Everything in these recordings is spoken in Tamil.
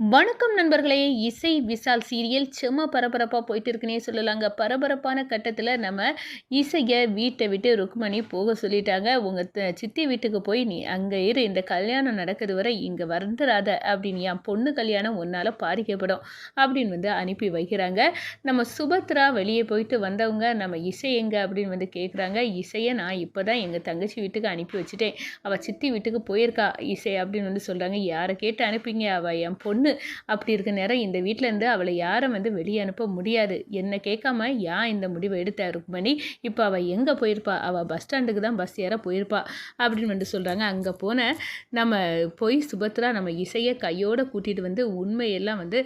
வணக்கம் நண்பர்களே இசை விசால் சீரியல் செம்ம பரபரப்பாக போயிட்டு இருக்குன்னே சொல்லலாங்க. பரபரப்பான கட்டத்தில் நம்ம இசையை வீட்டை விட்டு ருக்மணி போக சொல்லிட்டாங்க. உங்கள் சித்தி வீட்டுக்கு போய் நீ அங்கே இரு இந்த கல்யாணம் நடக்கிறது வரை இங்கே வந்துடாத அப்படின்னு என் பொண்ணு கல்யாணம் ஒன்றால் பாதிக்கப்படும் அப்படின்னு வந்து அனுப்பி வைக்கிறாங்க. நம்ம சுபத்ரா வெளியே போயிட்டு வந்தவங்க நம்ம இசை எங்கே? அப்படின்னு வந்து கேட்குறாங்க இசையை நான் இப்போ தான் எங்கள் தங்கச்சி வீட்டுக்கு அனுப்பி வச்சுட்டேன். அவள் சித்தி வீட்டுக்கு போயிருக்கா இசை அப்படின்னு வந்து சொல்கிறாங்க யாரை கேட்டு அனுப்பிங்க அவள் என் பொண்ணு அப்படி இருக்க நேரம் இந்த வீட்டிலேருந்து அவளை யாரும் வந்து வெளியே அனுப்ப முடியாது. என்னை கேட்காம ஏன் இந்த முடிவை எடுத்த ருக்மணி? இப்போ அவள் எங்கே போயிருப்பா? அவள் பஸ் ஸ்டாண்டுக்கு தான் பஸ் ஏற போயிருப்பா? அப்படின்னு வந்து சொல்கிறாங்க அங்கே போன நம்ம போய் சுபத்ரா நம்ம இசையை கையோடு கூட்டிகிட்டு வந்து உண்மையெல்லாம் வந்து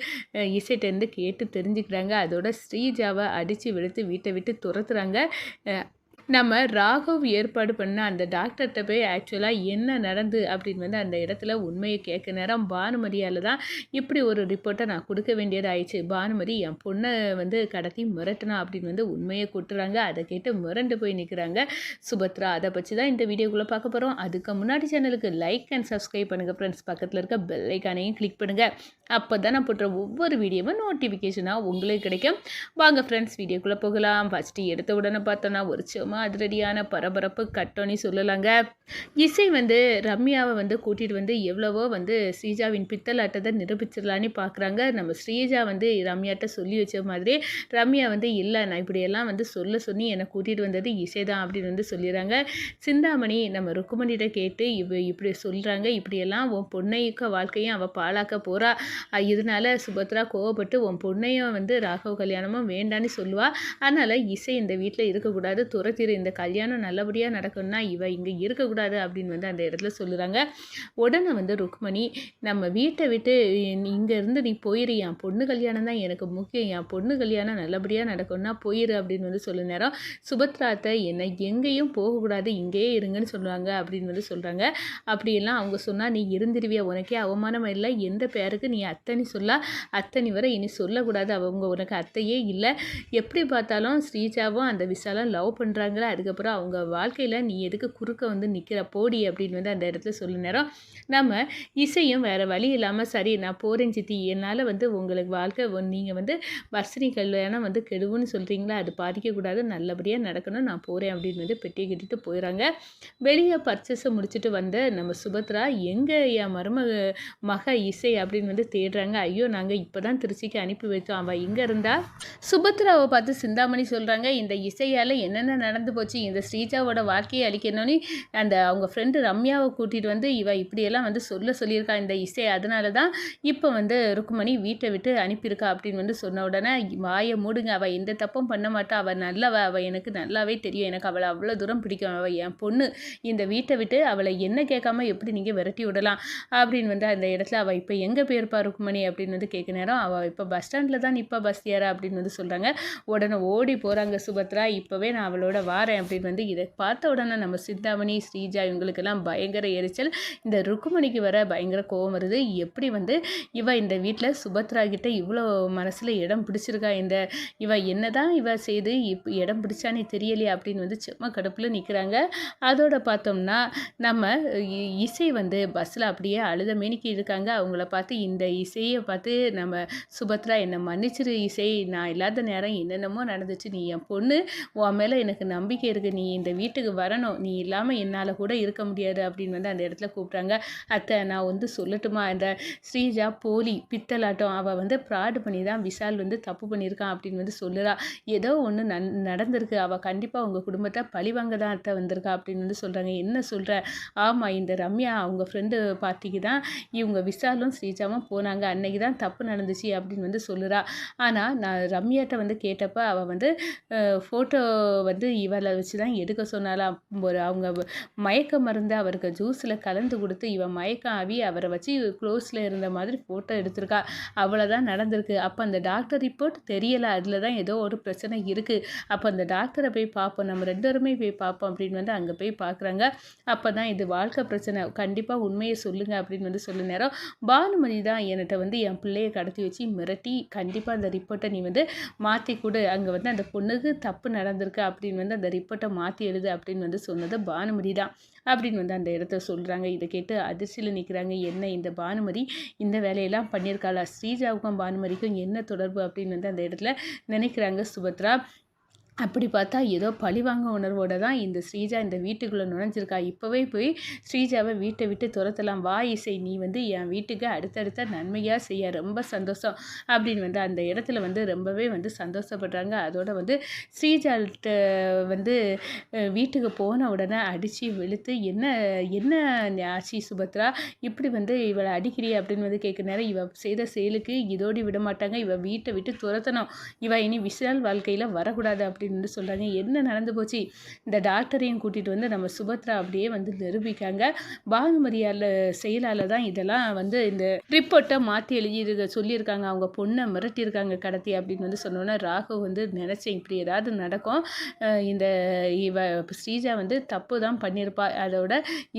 இசைட்டேருந்து கேட்டு தெரிஞ்சுக்கிறாங்க. அதோட ஸ்ரீஜாவை அடித்து வெளுத்து வீட்டை விட்டு துரத்துறாங்க. நம்ம ராகவ் ஏற்பாடு பண்ண அந்த டாக்டர்கிட்ட போய் ஆக்சுவலாக என்ன நடந்து அப்படின்னு வந்து அந்த இடத்துல உண்மையை கேட்க நேரம் பானுமதியால் தான் இப்படி ஒரு ரிப்போர்ட்டை நான் கொடுக்க வேண்டியது ஆயிடுச்சு பானுமதி என் பொண்ணை வந்து கடத்தி மிரட்டினா? அப்படின்னு வந்து உண்மையை கொட்டுறாங்க. அதை கேட்டு மிரண்டு போய் நிற்கிறாங்க சுபத்ரா. அதை பற்றி தான் இந்த வீடியோக்குள்ளே பார்க்க போகிறோம் அதுக்கு முன்னாடி சேனலுக்கு லைக் அண்ட் சப்ஸ்கிரைப் பண்ணுங்கள் ஃப்ரெண்ட்ஸ் பக்கத்தில் இருக்க பெல்லைக்கானையும் கிளிக் பண்ணுங்கள் அப்போ தான் நான் போடுற ஒவ்வொரு வீடியோவும் நோட்டிஃபிகேஷனாக உங்களுக்கு கிடைக்கும். வாங்க ஃப்ரெண்ட்ஸ் வீடியோக்குள்ளே போகலாம். ஃபஸ்ட்டு எடுத்த உடனே பார்த்தோன்னா ஒரு சும்மா அதிரடியான பரபரப்பு கட்டோன்னு சொல்லலாங்க. இசை வந்து ரம்யாவை வந்து கூட்டிகிட்டு வந்து எவ்வளவோ வந்து ஸ்ரீஜாவின் பித்தலாட்டத்தை நிரூபிச்சிடலான்னு பார்க்குறாங்க நம்ம ஸ்ரீஜா வந்து ரம்யாட்ட சொல்லி வச்ச மாதிரி ரம்யா வந்து இல்லை நான் இப்படியெல்லாம் வந்து சொல்ல சொல்லி என்னை கூட்டிகிட்டு வந்தது இசை தான் அப்படின்னு வந்து சொல்லிடுறாங்க. சிந்தாமணி நம்ம ருக்குமணிகிட்ட கேட்டு இவ இப்படி சொல்கிறாங்க இப்படியெல்லாம் உன் பொண்ணையுக்க வாழ்க்கையும் அவள் பாழாக்க போகிறா இதனால சுபத்ரா கோவப்பட்டு உன் பொண்ணையும் வந்து ராகவ கல்யாணமும் வேண்டான்னு சொல்லுவாள் அதனால் இசை இந்த வீட்டில் இருக்கக்கூடாது துரத்தி திரு இந்த கல்யாணம் நல்லபடியாக நடக்கணும்னா இவ இங்கே இருக்கக்கூடாது அப்படின்னு வந்து அந்த இடத்துல சொல்லுறாங்க. உடனே வந்து ருக்மணி நம்ம வீட்டை விட்டு இங்கேருந்து நீ போயிரு என் பொண்ணு கல்யாணம் தான் எனக்கு முக்கியம் என் பொண்ணு கல்யாணம் நல்லபடியாக நடக்கணும்னா போயிரு அப்படின்னு வந்து சொல்ல நேரம் சுபத்ராத்தை என்னை எங்கேயும் போகக்கூடாது இங்கேயே இருங்கன்னு சொல்லுவாங்க அப்படின்னு வந்து சொல்கிறாங்க அப்படியெல்லாம் அவங்க சொன்னால் நீ இருந்துருவியா? உனக்கே அவமானம் இல்லை. எந்த பேருக்கு நீ அத்தனி சொல்ல. அத்தனி வரை இனி சொல்லக்கூடாது. அவங்க உனக்கு அத்தையே இல்லை. எப்படி பார்த்தாலும் ஸ்ரீஜாவும் அந்த விசாலம் லவ் பண்ணுறாங்க சொல்கிறாங்களா அதுக்கப்புறம் அவங்க வாழ்க்கையில் நீ எதுக்கு குறுக்க வந்து நிற்கிற போடி அப்படின்னு வந்து அந்த இடத்துல சொல்ல நேரம் நம்ம இசையும் வேறு வழி இல்லாமல் சரி நான் போகிறேன் சித்தி. என்னால் வந்து உங்களுக்கு வாழ்க்கை நீங்கள் வந்து வர்ஷினி கல்யாணம் வந்து கெடுவுன்னு சொல்கிறீங்களா அது பாதிக்கக்கூடாது நல்லபடியாக நடக்கணும். நான் போகிறேன் அப்படின்னு வந்து பெட்டியை கட்டிட்டு போயிடறாங்க வெளியே பர்ச்சேஸை முடிச்சுட்டு வந்த நம்ம சுபத்ரா எங்கே என் மருமக மக இசை? அப்படின்னு வந்து தேடுறாங்க. ஐயோ நாங்கள் இப்போ தான் திருச்சிக்கு அனுப்பி வைத்தோம். அவள் இங்கே இருந்தால் சுபத்ராவை பார்த்து சிந்தாமணி சொல்கிறாங்க இந்த இசையால் என்னென்ன நடந்து நடந்து போச்சு. இந்த ஸ்ரீஜாவோட வாழ்க்கையை அழிக்கணும்னு அந்த அவங்க ஃப்ரெண்டு ரம்யாவை கூட்டிகிட்டு வந்து இவ இப்படியெல்லாம் வந்து சொல்ல சொல்லியிருக்கா இந்த இசை. அதனால தான் இப்போ வந்து ருக்குமணி வீட்டை விட்டு அனுப்பியிருக்கா அப்படின்னு வந்து சொன்ன உடனே வாயை மூடுங்க அவள் எந்த தப்பும் பண்ண மாட்டா. அவள் நல்லவ அவள் எனக்கு நல்லாவே தெரியும். எனக்கு அவளை அவ்வளோ தூரம் பிடிக்கும். அவள் என் பொண்ணு இந்த வீட்டை விட்டு அவளை என்ன கேட்காம எப்படி நீங்கள் விரட்டி விடலாம் அப்படின்னு வந்து அந்த இடத்துல அவள் இப்போ எங்கே போயிருப்பா ருக்குமணி அப்படின்னு வந்து கேட்க நேரம் அவள் இப்போ பஸ் ஸ்டாண்டில் தான் நிற்பா பஸ் ஏறா அப்படின்னு வந்து சொல்கிறாங்க உடனே ஓடி போகிறாங்க சுபத்ரா. இப்போவே நான் அவளோட வா வாரேன் அப்படின்னு வந்து இதை பார்த்த உடனே நம்ம சித்தாமணி ஸ்ரீஜா இவங்களுக்கெல்லாம் பயங்கர எரிச்சல். இந்த ருக்குமணிக்கு வர பயங்கர கோவம் வருது. எப்படி வந்து இவ இந்த வீட்டில் சுபத்ரா கிட்ட இவ்வளோ மனசில் இடம் பிடிச்சிருக்கா? இந்த இவ என்னதான் இவ செய்து இப் இடம் பிடிச்சானே தெரியலையே அப்படின்னு வந்து சும்மா கடுப்பில் நிற்கிறாங்க அதோட பார்த்தோம்னா நம்ம இசை வந்து பஸ்ஸில் அப்படியே அழுத மேனிக்கு இருக்காங்க. அவங்கள பார்த்து இந்த இசையை பார்த்து நம்ம சுபத்ரா என்னை மன்னிச்சிரு இசை. நான் இல்லாத நேரம் என்னென்னமோ நடந்துச்சு. நீ என் பொண்ணு. உன் மேலே எனக்கு நம்பிக்கை இருக்குது நீ இந்த வீட்டுக்கு வரணும். நீ இல்லாமல் என்னால் கூட இருக்க முடியாது அப்படின்னு வந்து அந்த இடத்துல கூப்பிட்றாங்க. அத்தை நான் வந்து சொல்லட்டுமா? இந்த ஸ்ரீஜா போலி பித்தலாட்டம். அவள் வந்து ப்ராடு பண்ணி தான் விஷால் வந்து தப்பு பண்ணியிருக்கான் அப்படின்னு வந்து சொல்லுறா. ஏதோ ஒன்று நன் நடந்திருக்கு. அவள் கண்டிப்பாக உங்கள் குடும்பத்தை பழிவாங்க தான் அத்தை வந்திருக்கா அப்படின்னு வந்து சொல்கிறாங்க என்ன சொல்கிற ஆமாம் இந்த ரம்யா அவங்க ஃப்ரெண்டு பார்ட்டிக்கு தான் இவங்க விஷாலும் ஸ்ரீஜாவும் போனாங்க. அன்னைக்கு தான் தப்பு நடந்துச்சு அப்படின்னு வந்து சொல்லுறா. ஆனால் நான் ரம்யாட்ட வந்து கேட்டப்போ அவள் வந்து ஃபோட்டோ வந்து இவரை வச்சு தான் எடுக்க சொன்னாலாம் ஒரு அவங்க மயக்க மருந்து அவருக்கு ஜூஸில் கலந்து கொடுத்து இவன் மயக்கம் ஆவி அவரை வச்சு க்ளோஸில் இருந்த மாதிரி ஃபோட்டோ எடுத்திருக்கா. அவ்வளோதான் நடந்திருக்கு. அப்போ அந்த டாக்டர் ரிப்போர்ட் தெரியலை. அதில் தான் ஏதோ ஒரு பிரச்சனை இருக்குது அப்போ அந்த டாக்டரை போய் பார்ப்போம். நம்ம ரெண்டு பேருமே போய் பார்ப்போம் அப்படின்னு வந்து அங்கே போய் பார்க்குறாங்க. அப்போ தான் இது வாழ்க்கை பிரச்சனை. கண்டிப்பாக உண்மையை சொல்லுங்கள் அப்படின்னு வந்து சொல்ல நேரம் பானுமதி தான் என்கிட்ட வந்து என் பிள்ளையை கடத்தி வச்சு மிரட்டி கண்டிப்பாக அந்த ரிப்போர்ட்டை நீ வந்து மாற்றி கொடு. அங்கே வந்து அந்த பொண்ணுக்கு தப்பு நடந்திருக்கு அப்படின்னு வந்து வந்து அந்த ரிப்போர்ட்டை மாற்றி எழுது அப்படின்னு வந்து சொன்னது பானுமதி தான். அப்படின்னு வந்து அந்த இடத்த சொல்கிறாங்க இதை கேட்டு அதிர்ச்சியில் நிற்கிறாங்க என்ன இந்த பானுமதி இந்த வேலையெல்லாம் பண்ணியிருக்காளா? ஸ்ரீஜாவுக்கும் பானுமதிக்கும் என்ன தொடர்பு அப்படின்னு வந்து அந்த இடத்துல நினைக்கிறாங்க சுபத்ரா. அப்படி பார்த்தா ஏதோ பழிவாங்க உணர்வோடு தான் இந்த ஸ்ரீஜா இந்த வீட்டுக்குள்ளே நுழைஞ்சிருக்கா. இப்போவே போய் ஸ்ரீஜாவை வீட்டை விட்டு துரத்தலாம். வா இசை நீ வந்து என் வீட்டுக்கு அடுத்தடுத்த நன்மையாக செய்ய. ரொம்ப சந்தோஷம் அப்படின்னு வந்து அந்த இடத்துல வந்து ரொம்பவே வந்து சந்தோஷப்படுறாங்க. அதோட வந்து ஸ்ரீஜாட்ட வந்து வீட்டுக்கு போன உடனே அடித்து வெளுத்து என்ன என்ன ஆச்சி சுபத்ரா இப்படி வந்து இவளை அடிக்கிறிய? அப்படின்னு வந்து கேட்குற நேரம் இவ செய்த செயலுக்கு இதோடி விட மாட்டாங்க இவ வீட்டை விட்டு துரத்தணும். இவ இனி விஷால் வாழ்க்கையில் வரக்கூடாது அப்படி அப்படின்னு சொல்கிறாங்க என்ன நடந்து போச்சு? இந்த டாக்டரையும் கூட்டிகிட்டு வந்து நம்ம சுபத்ரா அப்படியே வந்து நிரூபிக்காங்க பாகுமதியால் செயலால் தான் இதெல்லாம் வந்து இந்த ரிப்போர்ட்டை மாற்றி எழுதி சொல்லியிருக்காங்க. அவங்க பொண்ணை மிரட்டியிருக்காங்க கடத்தி அப்படின்னு வந்து சொன்னோன்னே ராகு வந்து நினச்சேன். இப்படி ஏதாவது நடக்கும். இந்த இவ ஸ்ரீஜா வந்து தப்பு தான் பண்ணியிருப்பா. அதோட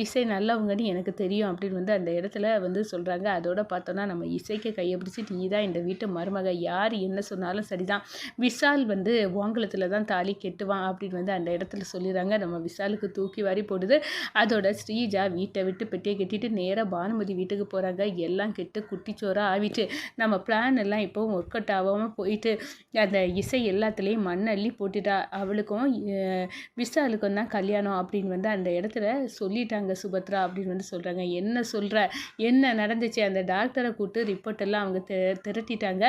இசை நல்லவங்கன்னு எனக்கு தெரியும் அப்படின்னு வந்து அந்த இடத்துல வந்து சொல்கிறாங்க அதோட பார்த்தோன்னா நம்ம இசைக்கு கையை பிடிச்சி நீ தான் இந்த வீட்டு மருமக. யார் என்ன சொன்னாலும் சரிதான். விஷால் வந்து ஓங்கலத்தில் தான் தான் தாலி கெட்டுவான் அப்படின்னு வந்து அந்த இடத்துல சொல்லிடுறாங்க. நம்ம விசாலுக்கு தூக்கி வாரி போடுது. அதோட ஸ்ரீஜா வீட்டை விட்டு பெட்டியை கட்டிட்டு நேராக பானுமதி வீட்டுக்கு போகிறாங்க எல்லாம் கெட்டு குட்டிச்சோராக ஆவிட்டு நம்ம பிளான் எல்லாம் இப்போவும் ஒர்க் அவுட் ஆகாமல் போயிட்டு அந்த இசை எல்லாத்துலேயும் மண் அள்ளி போட்டுட்டா. அவளுக்கும் விசாலுக்கும் தான் கல்யாணம் அப்படின்னு வந்து அந்த இடத்துல சொல்லிட்டாங்க சுபத்ரா அப்படின்னு வந்து சொல்கிறாங்க என்ன சொல்கிற என்ன நடந்துச்சு? அந்த டாக்டரை கூப்பிட்டு ரிப்போர்ட் எல்லாம் அவங்க திரட்டிட்டாங்க.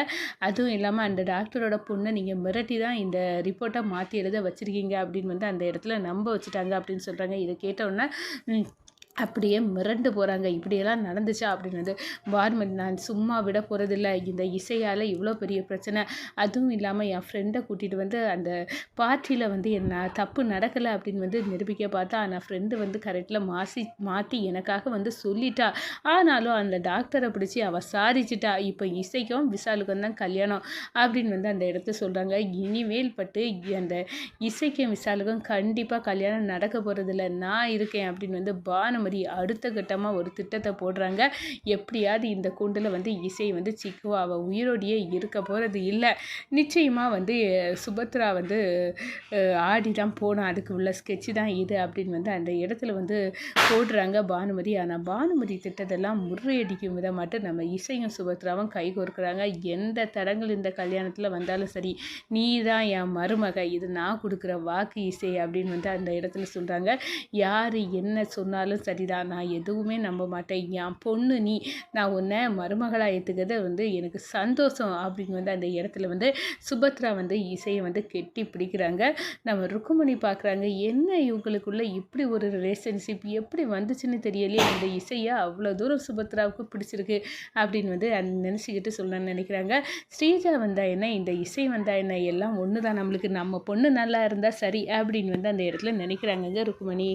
அதுவும் இல்லாமல் அந்த டாக்டரோட பொண்ணை நீங்கள் மிரட்டி தான் இந்த ரிப்போர்ட்டை ஷார்ட்டாக மாற்றி எழுத வச்சுருக்கீங்க அப்படின்னு வந்து அந்த இடத்துல நம்ப வச்சுட்டாங்க அப்படின்னு சொல்கிறாங்க இதை கேட்டவுடனே அப்படியே மிரண்டு போகிறாங்க இப்படியெல்லாம் நடந்துச்சா அப்படின்னு வந்து வார்மன் நான் சும்மா விட போகிறதில்ல இந்த இசையால் இவ்வளோ பெரிய பிரச்சனை. அதுவும் இல்லாமல் என் ஃப்ரெண்டை கூட்டிகிட்டு வந்து அந்த பார்ட்டியில் வந்து என்ன தப்பு நடக்கலை அப்படின்னு வந்து நிரூபிக்க பார்த்தா ஆனால் ஃப்ரெண்டு வந்து கரெக்டில் மாசி மாற்றி எனக்காக வந்து சொல்லிட்டா. ஆனாலும் அந்த டாக்டரை பிடிச்சி அவள் சாரிச்சிட்டா இப்போ இசைக்கும் விசாலுக்கும் தான் கல்யாணம் அப்படின்னு வந்து அந்த இடத்த சொல்கிறாங்க இனிமேல் பட்டு அந்த இசைக்கும் விசாலுக்கும் கண்டிப்பாக கல்யாணம் நடக்க போகிறதில்ல நான் இருக்கேன் அப்படின்னு வந்து பானுமதி மாதிரி அடுத்த கட்டமாக ஒரு திட்டத்தை போடுறாங்க. எப்படியாவது இந்த கூண்டில் வந்து இசை வந்து சிக்குவா அவள் உயிரோடையே இருக்க போகிறது இல்லை. நிச்சயமாக வந்து சுபத்ரா வந்து ஆடி தான் போனால் அதுக்கு உள்ள ஸ்கெட்சு தான் இது அப்படின்னு வந்து அந்த இடத்துல வந்து போடுறாங்க பானுமதி. ஆனால் பானுமதி திட்டத்தெல்லாம் முறியடிக்கும் விதமாட்டு நம்ம இசையும் சுபத்ராவும் கை கோர்க்குறாங்க. எந்த தடங்கள் இந்த கல்யாணத்தில் வந்தாலும் சரி நீ தான் என் மருமக இது நான் கொடுக்குற வாக்கு இசை அப்படின்னு வந்து அந்த இடத்துல சொல்கிறாங்க யார் என்ன சொன்னாலும் சரி சரிதான் நான் எதுவுமே நம்ப மாட்டேன். என் பொண்ணு நீ நான் உன்னை மருமகளாக ஏற்றுக்கிறது வந்து எனக்கு சந்தோஷம். அப்படின்னு வந்து அந்த இடத்துல வந்து சுபத்ரா வந்து இசையை வந்து கெட்டி பிடிக்கிறாங்க. நம்ம ருக்குமணி பார்க்குறாங்க என்ன இவங்களுக்குள்ளே இப்படி ஒரு ரிலேஷன்ஷிப் எப்படி வந்துச்சுன்னு தெரியலையே அந்த இசையை அவ்வளோ தூரம் சுபத்ராவுக்கு பிடிச்சிருக்கு. அப்படின்னு வந்து நினச்சிக்கிட்டு சொல்லணும்னு நினைக்கிறாங்க. ஸ்ரீஜா வந்தா என்ன இந்த இசை வந்தா என்ன எல்லாம் ஒன்று தான் நம்மளுக்கு. நம்ம பொண்ணு நல்லா இருந்தால் சரி அப்படின்னு வந்து அந்த இடத்துல நினைக்கிறாங்க ருக்குமணி.